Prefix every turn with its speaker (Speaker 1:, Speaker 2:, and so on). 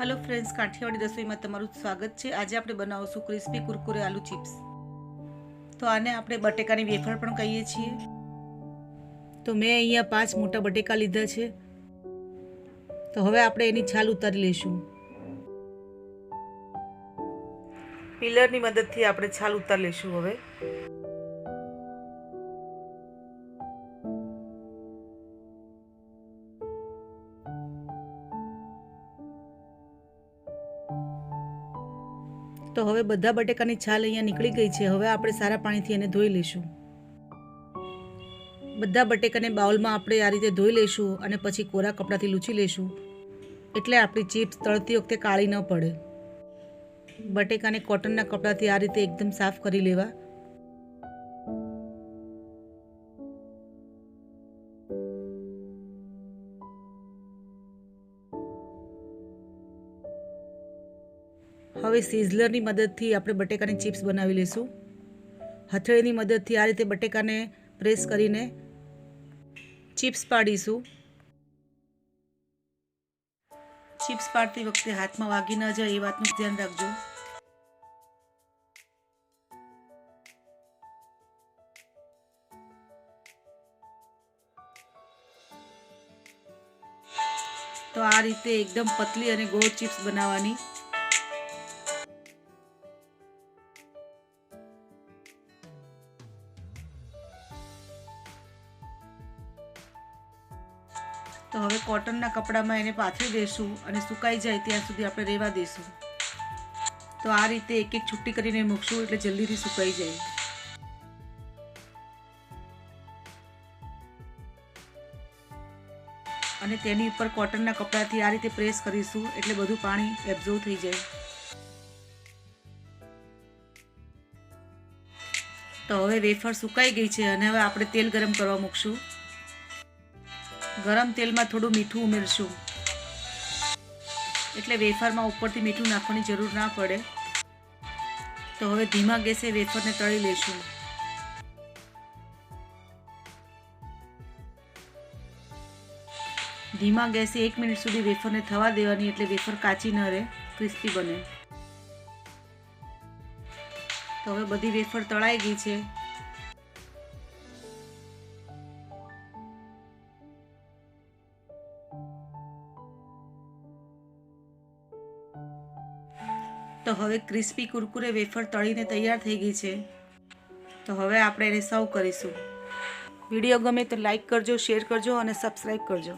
Speaker 1: Hello friends Kathiawadi રસોઈમાં તમારું સ્વાગત છે. આજે આપણે બનાવશું ક્રિસ્પી કુરકુરે આલુ ચિપ્સ. તો આને આપણે બટેકાની વેફર પણ કહીએ છીએ. તો મેં અહીંયા પાંચ મોટા બટેકા લીધા છે. તો હવે આપણે એની છાલ ઉતારી લઈશું. પિલરની મદદથી આપણે છાલ ઉતારી લઈશું હવે. તો હવે બધા બટેકાની છાલ અહીંયા નીકળી ગઈ છે. હવે આપણે સારા પાણીથી એને ધોઈ લઈશું. બધા બટેકાને બાઉલમાં આપણે આ રીતે ધોઈ લઈશું અને પછી કોરા કપડાથી લૂછી લઈશું. એટલે આપણી ચિપ્સ તળતી વખતે કાળી ન પડે. બટેકાને કોટનના કપડાથી આ રીતે એકદમ સાફ કરી લેવા. હવે સિઝલરની મદદથી આપણે બટેકાની ચિપ્સ બનાવી લઈશું. હથેળીની મદદથી આ રીતે બટેકાને પ્રેસ કરીને ચિપ્સ પાડીશું. ચિપ્સ પાડતી વખતે હાથમાં વાગી ન જાય એ વાતનું ધ્યાન રાખજો. તો આ રીતે એકદમ પતલી અને ગોળ ચિપ્સ બનાવવાની. તો હવે કોટનના કપડામાં એને પાથરી દઈશું અને સુકાઈ જાય ત્યાં સુધી આપણે રહેવા દઈશું તો આ રીતે એક એક છુટ્ટી કરીને મૂકશું એટલે જલ્દીથી સુકાઈ જાય. અને તેની ઉપર કોટનના કપડાથી આ રીતે પ્રેસ કરીશું એટલે બધું પાણી એબ્ઝોર્વ થઈ જાય. તો હવે વેફર સુકાઈ ગઈ છે અને હવે આપણે તેલ ગરમ કરવા મૂકશું. ગરમ તેલમાં થોડું મીઠું ઉમેરશું. એટલે વેફરમાં ઉપરથી મીઠું નાખવાની જરૂર ના પડે. તો હવે ધીમા ગેસે વેફરને તળી લેશું. ધીમા ગેસે એક મિનિટ સુધી વેફરને થવા દેવાની એટલે વેફર કાચી ન રહે, ક્રિસ્પી બને. તો હવે બધી વેફર તળાઈ ગઈ છે. તો હવે ક્રિસ્પી કુરકુરે વેફર તળીને તૈયાર થઈ ગઈ છે. તો હવે આપણે એને સર્વ કરીશું. વીડિયો ગમે તો લાઈક કરજો, શેર કરજો અને સબસ્ક્રાઈબ કરજો.